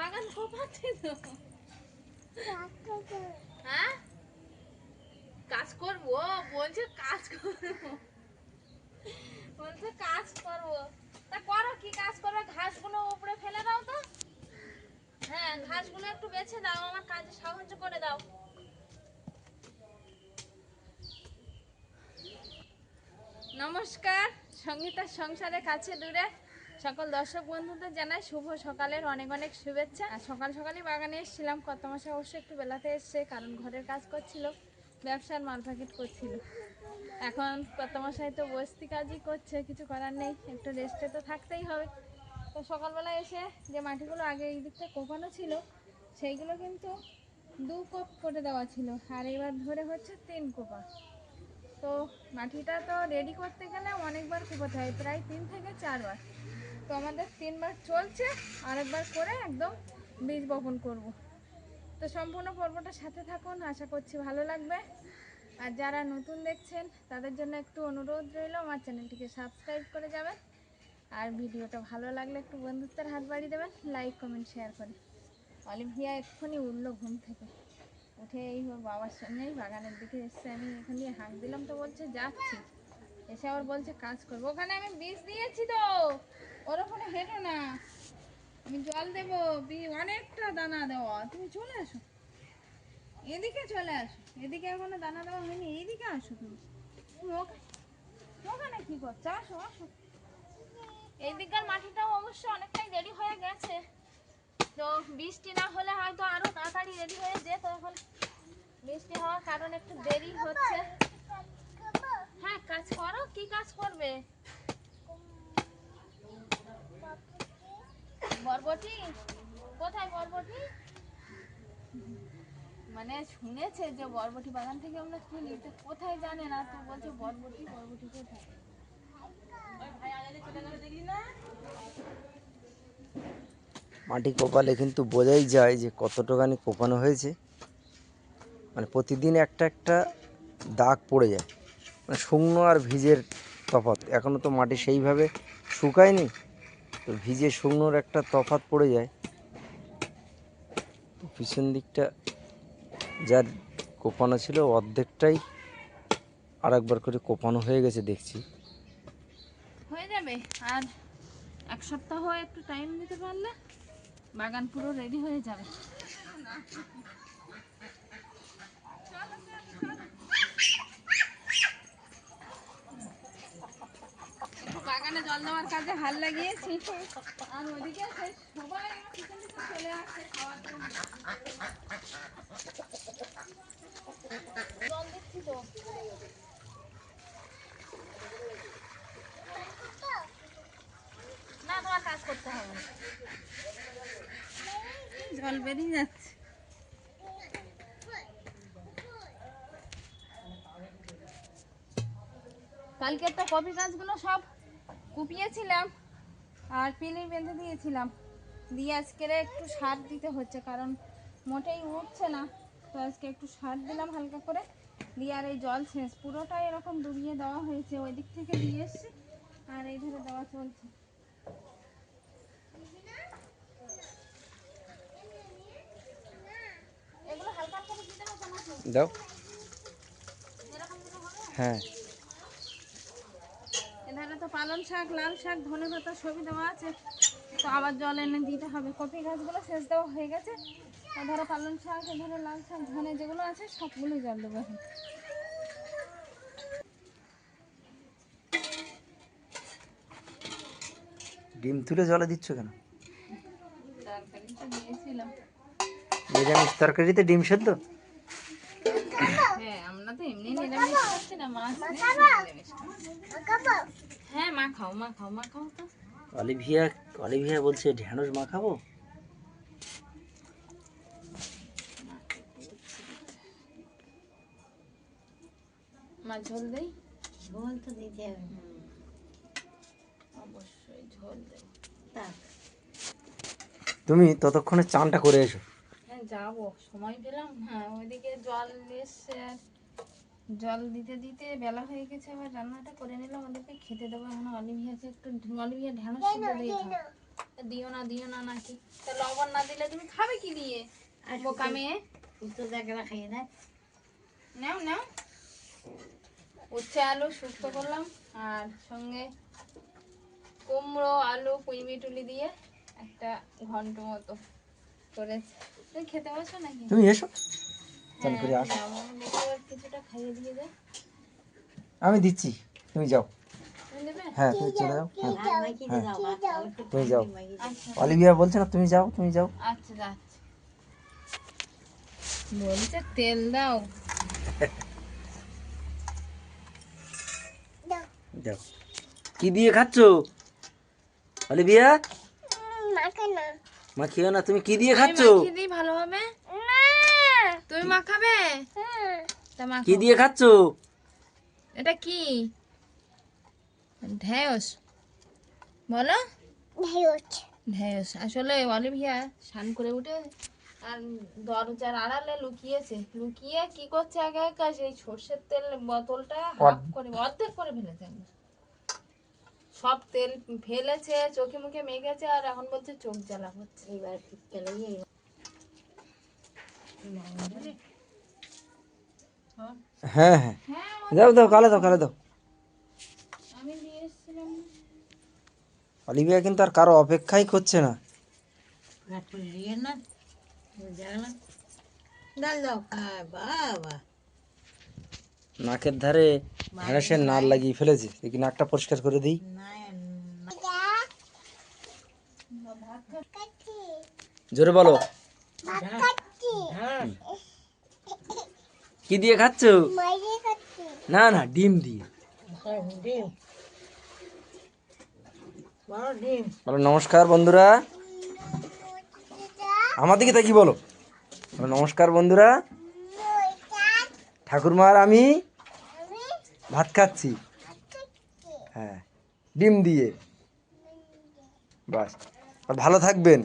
বাগান কোপাচ্ছে তো হ্যাঁ? কাজ করব, বলছে কাজ করব। বলছে কাজ করব। তা করো কি কাজ করবে? ঘাসগুলো উপরে ফেলে দাও তো। হ্যাঁ ঘাসগুলো একটু বেছে দাও, আমার কাজে সাহায্য করে দাও। নমস্কার, সঙ্গীতার সংসারের কাছে দূরে। সকল দর্শক বন্ধুদের জানাই শুভ সকালের অনেক অনেক শুভেচ্ছা। আর সকাল সকালই বাগানে এসেছিলাম কত মাসে অবশ্য একটু বেলাতে এসছে, কারণ ঘরের কাজ করছিল, ব্যবসার মাল প্যাকেট করছিল। এখন কত মশাই তো বস্তি কাজই করছে, কিছু করার নেই, একটু রেস্টে তো থাকতেই হবে। তো সকালবেলা এসে যে মাটিগুলো আগে এই দিকটা কোপানো ছিল, সেইগুলো কিন্তু দু কোপ করে দেওয়া ছিল, আর এবার ধরে হচ্ছে তিন কোপা। তো মাটিটা তো রেডি করতে গেলে অনেকবার কোপাতে হয়, প্রায় তিন থেকে চারবার। তো আমাদের তিনবার চলছে, আরেকবার করে একদম বীজ বপন করব। তো সম্পূর্ণ পর্বটার সাথে থাকুন, আশা করছি ভালো লাগবে। আর যারা নতুন দেখছেন, তাদের জন্য একটু অনুরোধ রইল, আমার চ্যানেলটিকে সাবস্ক্রাইব করে যাবেন। আর ভিডিওটা ভালো লাগলে একটু বন্ধুত্বের হাত বাড়িয়ে দেবেন, লাইক, কমেন্ট, শেয়ার করে। অলিভিয়া এক্ষুনি উঠল ঘুম থেকে। উঠে এই ওর বাবার সঙ্গেই বাগানের দিকে এসছে, আমি এখানে হাঁক দিলাম, তো বলছে, যাচ্ছি। এসে আবার বলছে, কাজ করব। ওখানে আমি বীজ দিয়েছি তো! ওর ওখানে হেঁটো না। আমি জল দেবো বি- অনেকটা দানা দেওয়া। তুমি চলে আসো। এদিকে চলে আসো। এদিকে এখনও দানা দেওয়া হয়নি, এইদিকে আসো তুমি। ওখানে কি করছ? আসো আসো। এইদিকের মাটিটাও অবশ্য অনেকটাই দেরি হয়ে গেছে। তো বৃষ্টি না হলে হয়তো আরও তাড়াতাড়ি রেডি হয়ে যেত এখন। বৃষ্টি হওয়ার কারণে একটু দেরি হচ্ছে। হ্যাঁ কাজ করো। কি কাজ করবে? বরবটি? কোথায় বরবটি? মানে শুনেছে যে বরবটি বাগান থেকে আমরা কিনি, তো কোথায় জানে না, তো বলছে বরবটি বরবটি কোথায়? মাটি কোপালে কিন্তু বোঝাই যায় যে কতটাখানি কোপানো হয়েছে। মানে প্রতিদিন একটা একটা দাগ পড়ে যায়। মানে শুকনো আর ভিজের তফাৎ। এখনও তো মাটি সেইভাবে শুকায়নি। তো ভিজে শুকনোর একটা তফাৎ পড়ে যায়। পিছন দিকটা যার কোপানো ছিল অর্ধেকটাই আর একবার করে কোপানো হয়ে গেছে দেখছি। হয়ে যাবে। আর এক সপ্তাহ একটু টাইম দিতে পারলে বাগান পুরো রেডি হয়ে যাবে। বাগানে জল দেওয়ার কাজে হাল লাগিয়েছি। আর ওদিকে সবাই পিছন পিছন চলে আসছে খাওয়ার জন্য। জল দিচ্ছি তো। না তোমার কাজ করতে হবে। না। জল বেরিয়ে যাচ্ছে। কালকে তো কপি গাছগুলো সব কুপিয়েছিলাম আর পিলি বেঁধে দিয়েছিলাম। দিয়ে আজকে একটু সার দিতে হচ্ছে কারণ মোটেই উঠছে না। তো আজকে একটু সার দিলাম হালকা করে। দিয়ে আর এই জল শেষ পুরোটাই এরকম ডুবিয়ে দেওয়া হয়েছে। ওই দিক থেকে দিয়ে এসছি আর এই ধরে দেওয়া চলছে। এগুলো হালকা হালকা করে দিতে হবে নাকি? দাও। এরকম দিলে হবে? হ্যাঁ। এধারে তো পালং শাক লাল শাক ধনে পাতা সবই দেওয়া আছে। তো আবার জল এনে দিতে হবে। কপি গাছগুলো শেষ দেওয়া হয়ে গেছে। এধারে পালং শাক এধারে লাল শাক ধনে যেগুলো আছে সবগুলো জল দেবো এখন। ডিম তুলে জলে দিচ্ছ কেন? নিরামিষ তরকারিতে ডিম সেদ্ধ? তো এমনি নিরামিষ না মাছ হ্যাঁ মা খাও মা খাও মা খাও তো। অলিভিয়া অলিভিয়া বলছে ঢ্যাঁড়স মাখাবো? মা ঝোল দেই? ঝোল তো দিতে হবে। অবশ্যই ঝোল দেই। তাক। তুমি ততক্ষণে চানটা করে এসো। হ্যাঁ যাব। সময় পেলাম। হ্যাঁ ওইদিকে জল এসছে। আর জল দিতে দিতে বেলা হয়ে গেছে আবার রান্নাটা করে নিলাম। ওদেরকে খেতে দেবো এখন অলিভিয়াকে একটু অলিভিয়া ঢেঁড়স সিদ্ধ দিয়ে দিও না। দিও না নাকি? তা লবণ না দিলে তুমি খাবে কি দিয়ে? বোকা মেয়ে। উত্তর দেখলা খাইয়ে দেয় নাও নাও। উচ্ছে আলু শুক্তো করলাম আর সঙ্গে কুমড়ো আলু পুঁই টুলি দিয়ে একটা ঘন্ট মতো করেছি। তুমি খেতে বসো নাকি? তুমি এসো। চান করে হ্যাঁ, আসো যাব। আমি দিচ্ছি তুমি যাও। হ্যাঁ তুমি চলে যাও হ্যাঁ। দাও একটু তুমি যাও। দাও। আচ্ছা। অলিভিয়া বলছে না তুমি যাও তুমি যাও। আচ্ছা বলছে তেল দাও। যাও। কি দিয়ে খাচ্ছ? অলিভিয়া? মাখিও না। তুমি কি দিয়ে খাচ্ছ? ভালো হবে? মাখাবে তা কি দিয়ে খাচ্ছ? এটা কি? ঢেঁড়স। বলো। ঢেঁড়স। আসলে অলিভিয়া স্নান করে উঠে আর দরজার আড়ালে লুকিয়েছে। লুকিয়ে কি করছে একা একা? সেই সর্ষের তেল বোতলটা হাফ করে অর্ধেক করে ফেলেছে। সব তেল ফেলেছে চোখে মুখে মেখেছে আর এখন বলছে চোখ জ্বালা হচ্ছে এইবার হ্যাঁ হ্যাঁ। দাও দাও কালে দাও কালে দাও। অলিভিয়া কিন্তু আর কারও অপেক্ষাই করছে না। নাকের ধারে ঢেঁড়সের নাল লাগিয়ে ফেলেছে। দেখি নাকটা পরিষ্কার করে দিই। জোরে বলো। কি দিয়ে খাচ্ছ? না না ডিম দিয়ে। বলো নমস্কার বন্ধুরা। আমার দিকে তাকি বলো। বলো, নমস্কার বন্ধুরা। ঠাকুরমার আমি ভাত খাচ্ছি। হ্যাঁ ডিম দিয়ে। বাস আর ভালো থাকবেন।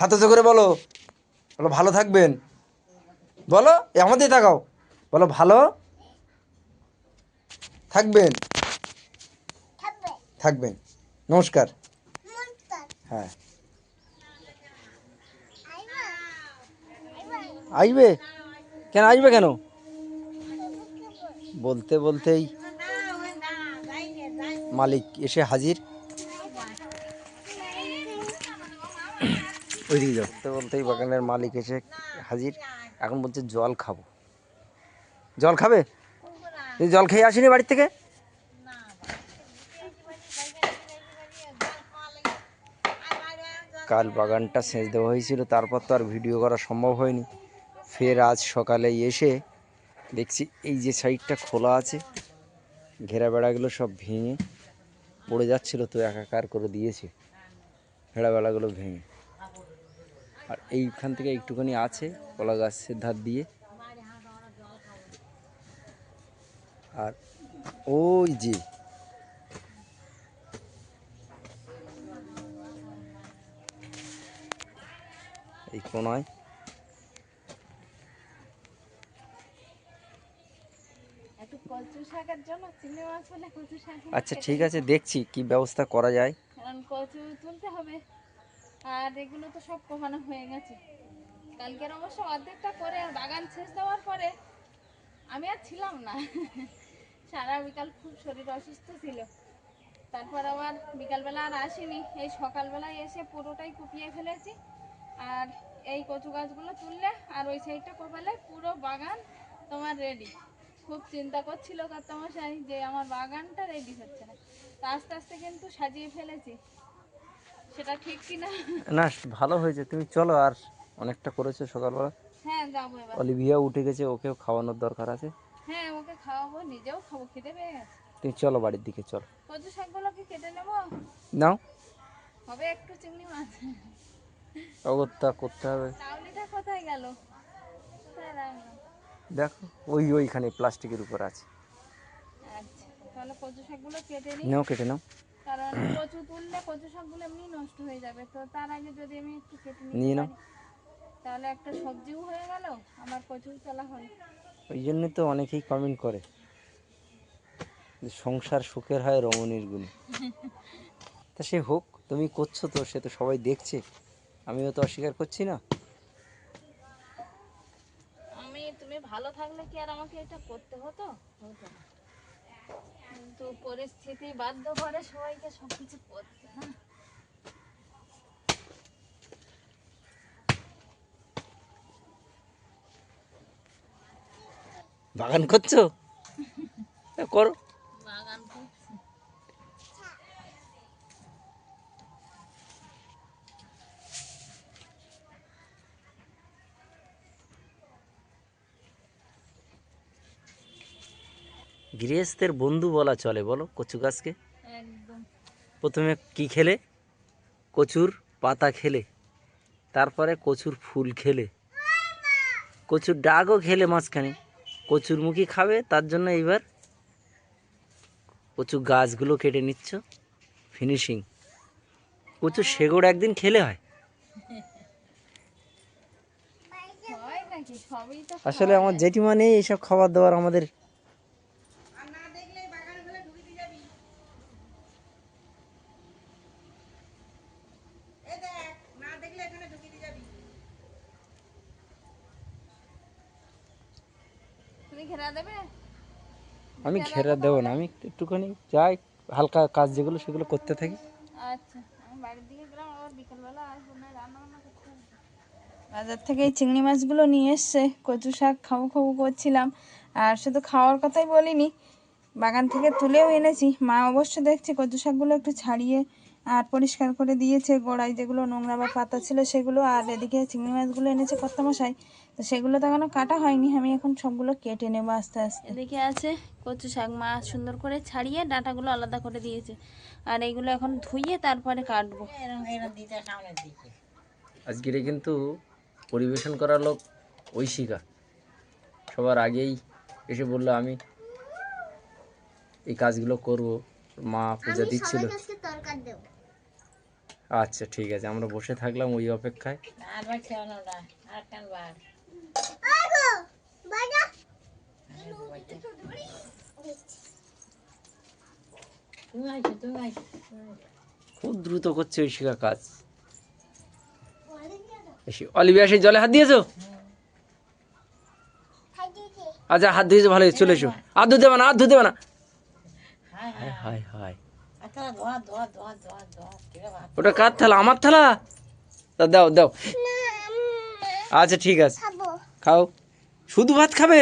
হাতে করে বলো। বলো, ভালো থাকবেন। বলো আমাদের তাকাও বলো, ভালো থাকবেন। থাকবেন। নমস্কার। হ্যাঁ। আসবে কেন আসবে কেন? বলতে বলতেই মালিক এসে হাজির। ওইদিকে যাও। বলতে বলতেই বাগানের মালিক এসে হাজির। এখন বলছে, জল খাব। জল খাবে? তুই জল খেয়ে আসিনি বাড়ির থেকে? কাল বাগানটা সেচ দেওয়া হয়েছিল, তারপর তো আর ভিডিও করা সম্ভব হয়নি। ফের আজ সকালে এসে দেখছি এই যে সাইডটা খোলা আছে, ঘেরা বেড়াগুলো সব ভেঙে পড়ে যাচ্ছিল, তো একাকার করে দিয়েছে। ভেড়া বেড়াগুলো ভেঙে। আর এইখান থেকে একটুখানি আছে কলা গাছের ধার দিয়ে। আর ওই যে এই কোনায় আচ্ছা ঠিক আছে দেখছি কি ব্যবস্থা করা যায়। কারণ কচু তুলতে হবে। আর এগুলো তো সব কমানো হয়ে গেছে। কালকের অবশ্য অর্ধেকটা করে বাগান শেষ দেওয়ার পরে আমি আর ছিলাম না। সারা বিকাল খুব শরীর অসুস্থ ছিল। তারপর আবার বিকালবেলা আর আসিনি। এই সকালবেলায় এসে পুরোটাই কুপিয়ে ফেলেছি। আর এই কচু গাছগুলো তুললে আর ওই সাইডটা কোপালে পুরো বাগান তোমার রেডি খুব চিন্তা করছিল কর্তামশাই যে আমার বাগানটা রেডি হচ্ছে না। তা আস্তে আস্তে কিন্তু সাজিয়ে ফেলেছি। সেটা ঠিক কি না না ভালো হয়েছে। তুমি চলো আর অনেকটা করেছ সকালবেলা। হ্যাঁ যাব এবার। অলিভিয়া উঠে গেছে ওকেও খাওয়ানোর দরকার আছে। হ্যাঁ ওকে খাওয়াবো নিজেও খাব খিদে পেয়ে গেছে। তুমি চলো বাড়ির দিকে চলো। কচু শাকগুলো কি কেটে নেব? নাও। হবে একটু চিংড়ি মাছ। অগত্যা করতে হবে। চাউলিটা কোথায় গেল? দেখো ওই ওইখানে প্লাস্টিকের উপর আছে। আচ্ছা তাহলে কচু শাকগুলো কেটে নিই। নাও কেটে নাও। কারণ কচু তুললে কচু শাকগুলো এমনি নষ্ট হয়ে যাবে। তো তার আগে যদি আমি একটু কেটে নিয়ে নাও। তাহলে একটা সবজিও হয়ে গেল আমার কচু তোলা হলো ওই জন্য তো অনেকেই কমেন্ট করে সংসার সুখের হয় রমণীর গুণে। তা সে হোক তুমি করছ তো সে তো সবাই দেখছে। আমিও তো অস্বীকার করছি না। আমি তুমি ভালো থাকলে কি আর আমাকে এটা করতে হতো? কিন্তু পরিস্থিতি বাধ্য করে সবাইকে সবকিছু করতে না বাগান করছ? করো বাগান করছি গৃহস্থের বন্ধু বলা চলে বলো কচু গাছকে। প্রথমে কি খেলে? কচুর পাতা খেলে। তারপরে কচুর ফুল খেলে। কচুর ডাগও খেলে মাঝখানে। কচুর মুখি খাবে তার জন্য এইবার কচু গাছগুলো কেটে নিচ্ছ। ফিনিশিং কচুর শেগড় একদিন খেলে হয়? আসলে আমার জেঠিমা নেই এইসব খাবার দাবার আমাদের ঘেরা দেবে? আমি ঘেরা দেবো না আমি একটুখানি যাই হালকা কাজ যেগুলো সেগুলো করতে থাকি। আচ্ছা আমি বাড়ির দিকে গেলাম আবার বিকেলবেলা আসব রান্না বান্না বাজার থেকে এই চিংড়ি মাছগুলো নিয়ে এসছে কচু শাক খাব খাব করছিলাম আর শুধু খাওয়ার কথাই বলিনি বাগান থেকে তুলেও এনেছি মা অবশ্য দেখছে কচু শাকগুলো একটু ছাড়িয়ে আর পরিষ্কার করে দিয়েছে গোড়ায় যেগুলো নোংরা বা পাতা ছিল সেগুলো আর এদিকে চিংড়ি মাছগুলো এনেছে কত মশাই তো সেগুলো তো এখনও কাটা হয়নি আমি এখন সবগুলো কেটে নেব আস্তে আস্তে। এদিকে আছে কচু শাক মা সুন্দর করে ছাড়িয়ে ডাঁটাগুলো আলাদা করে দিয়েছে। আর এইগুলো এখন ধুইয়ে তারপরে কাটবো। আজকের কিন্তু পরিবেশন করার লোক ঐশিকা সবার আগেই এসে বলল আমি এই কাজগুলো করব। মা পূজা দিচ্ছিল। আচ্ছা ঠিক আছে আমরা বসে থাকলাম ওই অপেক্ষায়। খুব দ্রুত করছে ঐশিকা কাজ। অলিভিয়া সেই জলে হাত দিয়েছ? আচ্ছা হাত দিয়েছ, ভালো চলে এসো। হাত ধুতে না হাত ধুতে না। ওটা কার থালা? আমার থালা? দাও দাও। আচ্ছা ঠিক আছে। খাও। শুধু ভাত খাবে?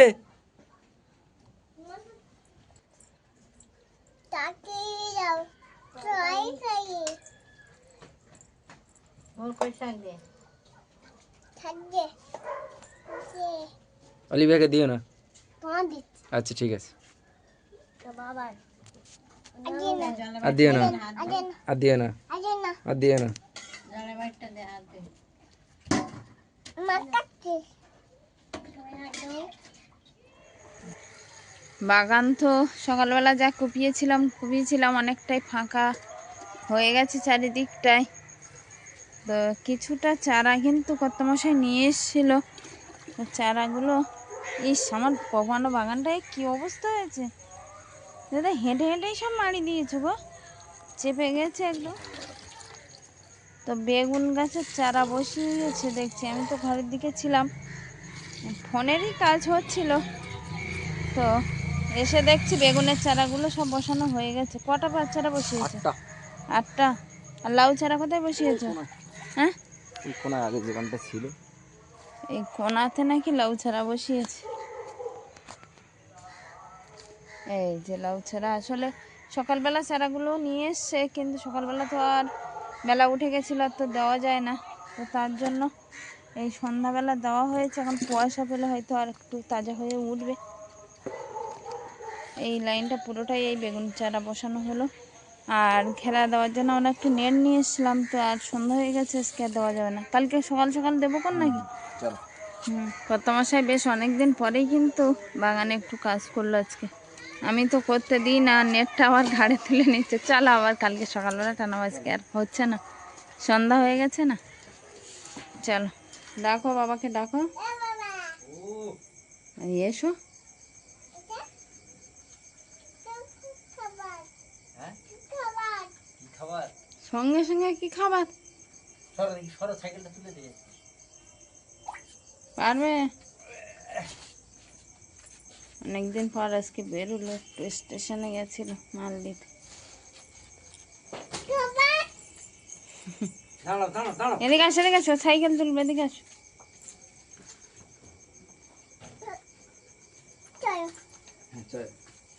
অলিভিয়াকে দিও না? আচ্ছা ঠিক আছে। আর দিও না। আর দিও না। আর দিও না জলে বাইরটা দে হাত দে বাগান তো সকালবেলা যা কুপিয়েছিলাম কুপিয়েছিলাম অনেকটাই ফাঁকা হয়ে গেছে চারিদিকটায়। তো কিছুটা চারা কিন্তু কত মশাই নিয়ে এসেছিল। চারাগুলো, ইস, আমার কখনো বাগানটায় কি অবস্থা হয়েছে? দাদা, হেঁটে হেঁটেই সব মারি দিয়েছ গো? চেপে গেছে একদম। তো বেগুন গাছের চারা বসিয়েছে দেখছি আমি তো ঘরের দিকে ছিলাম। ফোনেরই কাজ হচ্ছিল। তো এসে দেখছি বেগুনের চারাগুলো সব বসানো হয়ে গেছে। কটা পাঁচ চারা বসিয়েছে? আটটা। আর লাউ চারা কোথায় বসিয়েছো? হ্যাঁ? কোনায় আগে দোকানটা ছিল। এই কোনাতে নাকি লাউ চারা বসিয়েছে। এই যে লাউ চারা। আসলে সকালবেলা চারাগুলো নিয়ে এসছে কিন্তু সকালবেলা তো আর বেলা উঠে গেছিল আর তো দেওয়া যায় না। তো তার জন্য এই সন্ধ্যাবেলা দেওয়া হয়েছে। এখন কুয়াশা পেলে হয়তো আর একটু তাজা হয়ে উঠবে। এই লাইনটা পুরোটাই এই বেগুন চারা বসানো হলো। আর ঘেরা দেওয়ার জন্য আমরা একটু নেট নিয়ে এসেছিলাম তো আর সন্ধ্যা হয়ে গেছে আজকে আর দেওয়া যাবে না। কালকে সকাল সকাল দেবো কোন নাকি? হুম কত মশাই বেশ অনেক দিন পরেই কিন্তু বাগানে একটু কাজ করল আজকে। আমি তো করতে দিই না নেটটা আবার ঘাড়ে তুলে নিচ্ছে। চলো আবার কালকে সকালবেলা টানা আজকে আর হচ্ছে না। সন্ধ্যা হয়ে গেছে না? চলো। ডাকো বাবাকে ডাকো। এসো খাবার সঙ্গে সঙ্গে কি খাবার? পারবে? অনেকদিন পর আজকে বেরোলো একটু স্টেশনে গেছিল মাল দিতে এদিকে আসো এদিকে আসো সাইকেল তুলবে এদিকে আসো। হ্যাঁ চল।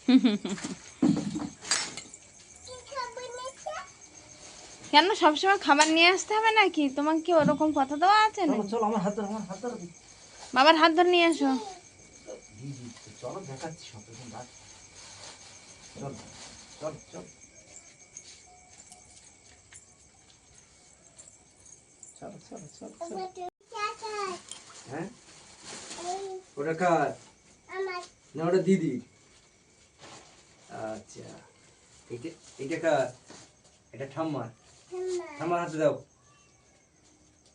কেন সবসময় খাবার নিয়ে আসতে হবে নাকি? তোমার কি ওরকম কথা দেওয়া আছে না চলো আমার হাত ধরো আমার হাত ধরো বাবার হাত ধরে নিয়ে আসো। চলো দেখাচ্ছি সব এখন রাখ। চল চল চল। চলো চলো চলো চলো। হ্যাঁ? ওটা কার? না ওটা দিদি আচ্ছা এটা এটা কার? এটা ঠাম্মার। ঠাম্মার হাতে দাও।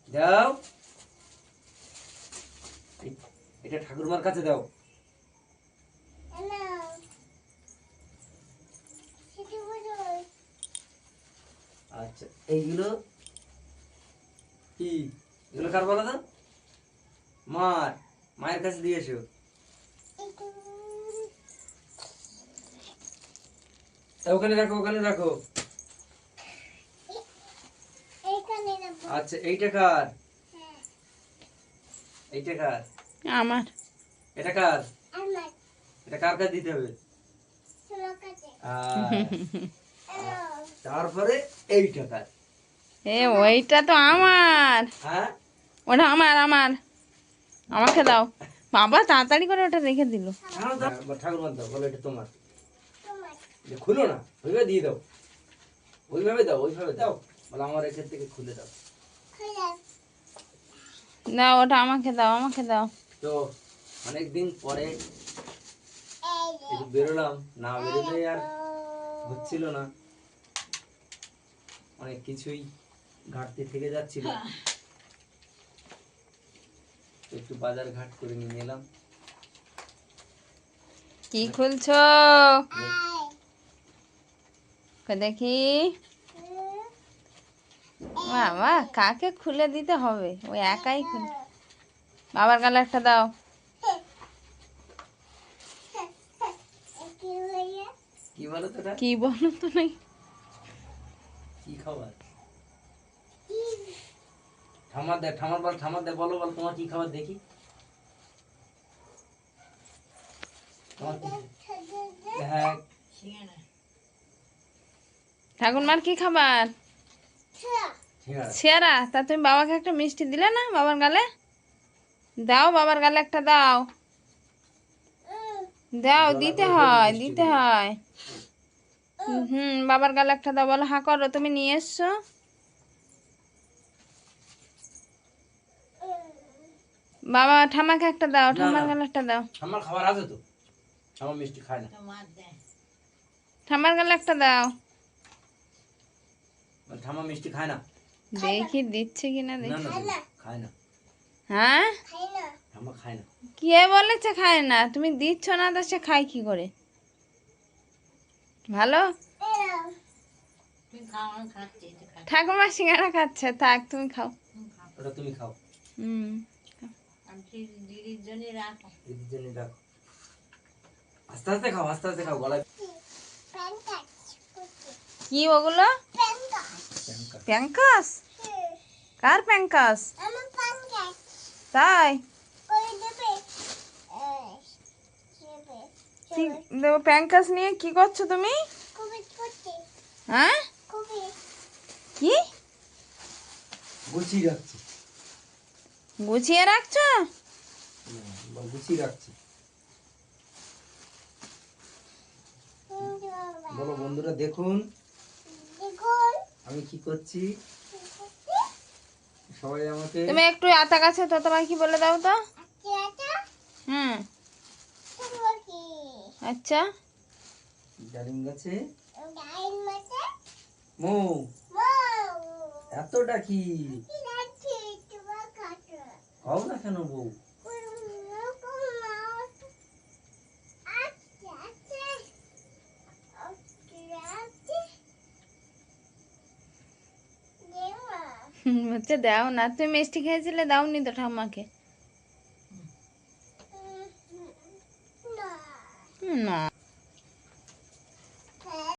দাও। এটা ঠাকুরমার কাছে দাও। আচ্ছা এইগুলো কি? এগুলো কার বলো তো? মার, মায়ের কাছে দিয়ে এসো। ওখানে রাখো ওখানে রাখো। আচ্ছা এইটা কার? এইটা কার? আমার। এটা কার? এটা কার কাছে দিতে হবে? তারপরে এইটা কার? এ ওইটা তো আমার। হ্যাঁ? ওটা আমার আমার। আমাকে দাও। বাবা তাড়াতাড়ি করে ওটা রেখে দিল। ঠাকুর দাও। বলো এটা তোমার। যে খুলো না ওইভাবে দিয়ে দাও। ওইভাবে দাও ওইভাবে দাও। বলো আমার এখান থেকে খুলে দাও। দাও ওটা আমাকে দাও আমাকে দাও। তো অনেক দিন পরে একটু বেরোলাম না বেরোলে আর হচ্ছিল না। অনেক কিছুই ঘাটতি থেকে যাচ্ছিল। একটু বাজার ঘাট করে নিয়ে এলাম। কি খুলছো? কই দেখি। বাবা কাকে খুলে দিতে হবে? ওই একাই খুলে বাবার গালে একটা দাও। কি বলো তো কি বলো তো নাই কি খাবার? ঠামার দে ঠামার বল ঠামার দে বলো বল তোমার কি খাবার দেখি। হ্যাঁ। ঠাকুরমার কি খাবার? সিঙ্গাড়া ছেঁড়া তা তুমি বাবাকে একটা মিষ্টি দিলে না বাবার গালে? দাও বাবার গালে একটা দাও। দাও দিতে হয় দিতে হয়। হুম বাবার গালে একটা দাও বলো। হা করো তুমি নিয়ে এসছো। বাবা ঠামাকে একটা দাও ঠাম্মার গালে একটা দাও। আমার খাবার আছে তো। আমার মিষ্টি খায় না। ঠাম্মার গালে একটা দাও। ঠামা মিষ্টি খায় না। দেখি দিচ্ছে কিনা না দেখি না খায় না। হ্যাঁ? খায় না। কে বলেছে খায় না? তুমি দিচ্ছ না তো সে খায় কি করে? ভালো? ঠাকুমা সিঙ্গারা খাচ্ছে থাক তুমি খাও। ওটা তুমি খাও। হুম। দিদির জন্য রাখো? দিদির জন্য রাখো। আস্তে আস্তে খাও আস্তে আস্তে খাও গলায় কি ওগুলো। প্যাঙ্কাস? কার প্যাঙ্কাস? তাই? প্যাঙ্কাস নিয়ে কি করছ তুমি? হ্যাঁ? কি? গুছিয়ে রাখছি। গুছিয়ে রাখছো? গুছিয়ে রাখছি। বলো বন্ধুরা দেখুন। আমি কি করছি? সবাই আমাকে তুমি একটু আতা গাছে তো তোমার কি বলে দাও তো। হুম। আচ্ছা। ডালিম গাছে? মৌ। এতটা কি? খাও না কেন বউ হচ্ছে দাও না তুমি মিষ্টি খেয়েছিলে দাওনি তো ঠাম্মাকে। না।